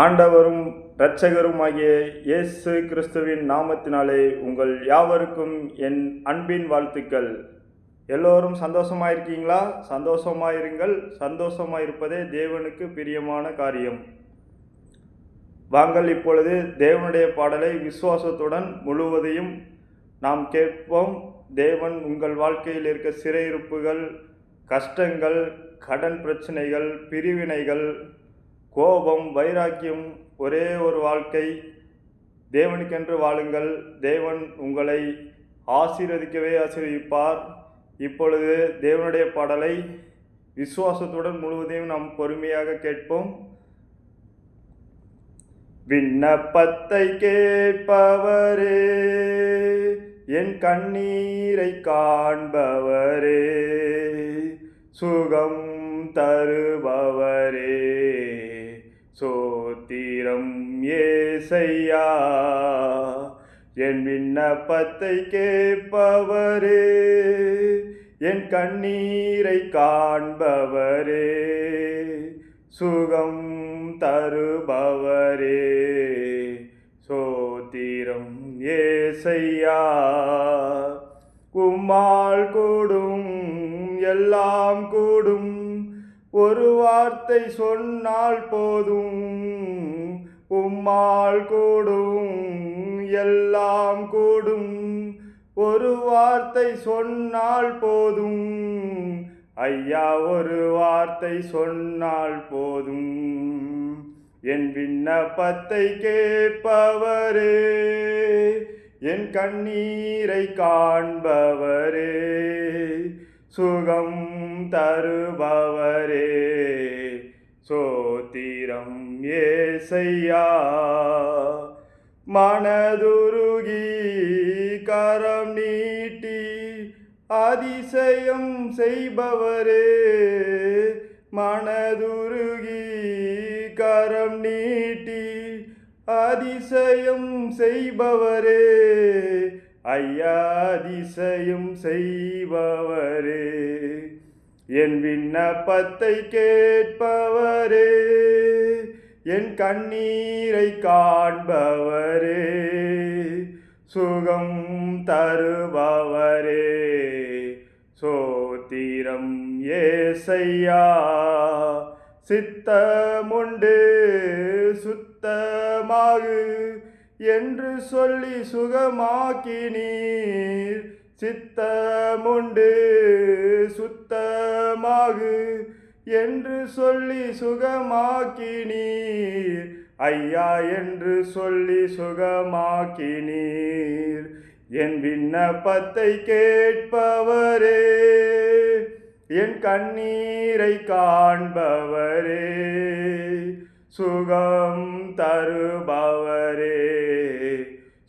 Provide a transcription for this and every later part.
ஆண்டவரும் இரட்சகருமாகிய இயேசு கிறிஸ்துவின் நாமத்தினாலே உங்கள் யாவருக்கும் என் அன்பின் வாழ்த்துக்கள். எல்லோரும் சந்தோஷமாயிருக்கீங்களா? சந்தோஷமா இருங்கள் சந்தோஷமா இருப்பதே தேவனுக்கு பிரியமான காரியம். வாங்கள் இப்பொழுது தேவனுடைய பாடலை விசுவாசத்துடன் முழுவதையும் நாம் கேட்போம். தேவன் உங்கள் வாழ்க்கையில் இருக்க சிறையிருப்புகள் கஷ்டங்கள் கடன் பிரச்சனைகள் பிரிவினைகள் கோபம் வைராக்கியம் ஒரே ஒரு வாழ்க்கை. தேவனுக்கென்று வாழுங்கள். தேவன் உங்களை ஆசீர்வதிக்கவே ஆசீர்வதிப்பார். இப்பொழுது தேவனுடைய பாடலை விசுவாசத்துடன் முழுவதையும் நாம் பொறுமையாக கேட்போம். விண்ணப்பத்தை கேட்பவரே என் கண்ணீரை காண்பவரே சுகம் தருபவரே. சோத்திரம் ஏசையா என் விண்ணப்பத்தை கேட்பவரே என் கண்ணீரை காண்பவரே சுகம் தருபவரே. சோத்திரம் ஏசையா உம்மால் கூடும் எல்லாம் கூடும். ஒரு வார்த்தை சொன்னால் போதும் உம்மால் கூடும் எல்லாம் கூடும். ஒரு வார்த்தை சொன்னால் போதும் ஐயா ஒரு வார்த்தை சொன்னால் போதும். என் விண்ணப்பத்தை கேட்பவரே என் கண்ணீரை காண்பவரே சுகம் தருபவரே. சோத்திரம் ஏசையா. மனதுருகி கரம் நீட்டி அதிசயம் செய்பவரே. மனதுருகி கரம் நீட்டி அதிசயம் செய்பவரே. ஐயா செய்பவரே. என் விண்ணப்பத்தை கேட்பவரே. என் கண்ணீரை காண்பவரே. சுகம் தருபவரே. சோத்திரம் ஏசையா. சித்தமுண்டு என்று சொல்லி சுகமாக்கினீர். சித்தமுண்டு சுத்தமாகு என்று சொல்லி சுகமாக்கினீர். ஐயா என்று சொல்லி சுகமாக்கினீர். என் விண்ணப்பத்தை கேட்பவரே என் கண்ணீரை காண்பவரே. சுகம் தருபவரே.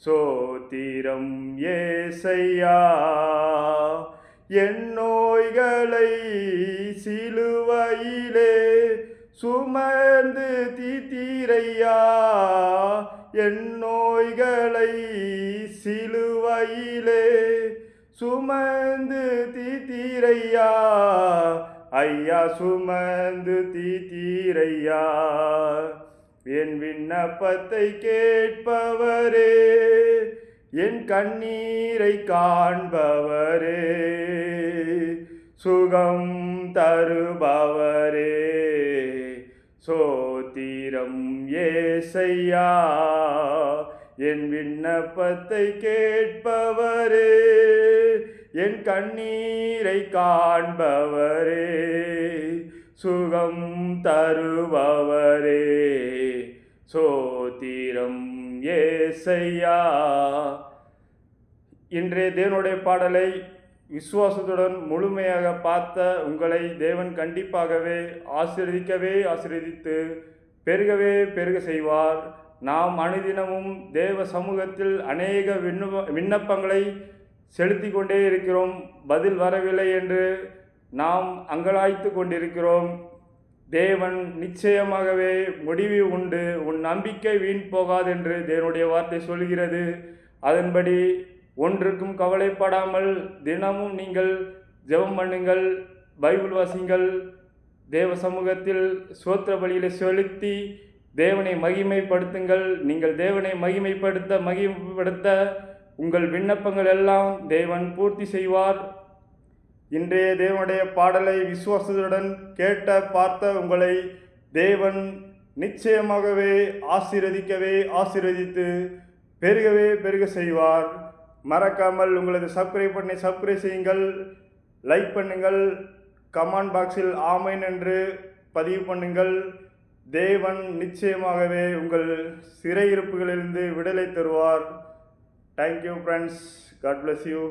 சோத்திரம் ஏசையா என் நோய்களை சிலுவையிலே சுமந்து தித்திரையா என் நோய்களை சிலுவையிலே சுமந்து தித்திரையா. ஐயா சுமந்து தித்திரையா. என் விண்ணப்பத்தை கேட்பவரே என் கண்ணீரை காண்பவரே சுகம் தருபவரே. சோத்திரம் ஏசையா என் விண்ணப்பத்தை கேட்பவரே என் கண்ணீரை காண்பவரே சுகம் தருபவரே. சோத்திரம் ஏசையா. இன்றைய தேவனுடைய பாடலை விசுவாசத்துடன் முழுமையாக பார்த்த உங்களை தேவன் கண்டிப்பாகவே ஆசீர்வதிக்கவே ஆசீர்வதித்து பெருகவே பெருக செய்வார். நாம் அனுதினமும் தேவ சமூகத்தில் அநேக விண்ணப்ப விண்ணப்பங்களை செலுத்தி கொண்டே இருக்கிறோம். பதில் வரவில்லை என்று நாம் அங்கலாய்த்து கொண்டிருக்கிறோம். தேவன் நிச்சயமாகவே முடிவு உண்டு. உன் நம்பிக்கை வீண் போகாது என்று தேவனுடைய வார்த்தை சொல்கிறது. அதன்படி ஒன்றுக்கும் கவலைப்படாமல் தினமும் நீங்கள் ஜெபம் பண்ணுங்கள் பைபிள் வாசிங்கள் தேவ சமூகத்தில் சோத்திர பலியில செலுத்தி தேவனை மகிமைப்படுத்துங்கள். நீங்கள் தேவனை மகிமைப்படுத்த மகிமைப்படுத்த உங்கள் விண்ணப்பங்கள் எல்லாம் தேவன் பூர்த்தி செய்வார். இன்றைய தேவனுடைய பாடலை விசுவாசத்துடன் கேட்ட பார்த்த உங்களை தேவன் நிச்சயமாகவே ஆசீர்வதிக்கவே ஆசீர்வதித்து பெருகவே பெருக செய்வார். மறக்காமல் உங்களது சப்ஸ்கிரைப் பண்ணி சப்ஸ்கிரைப் செய்யுங்கள். லைக் பண்ணுங்கள். கமெண்ட் பாக்ஸில் ஆமைன் என்று பதிவு பண்ணுங்கள். தேவன் நிச்சயமாகவே உங்கள் சிறையிருப்புகளிலிருந்து விடுதலை தருவார். Thank you friends God bless you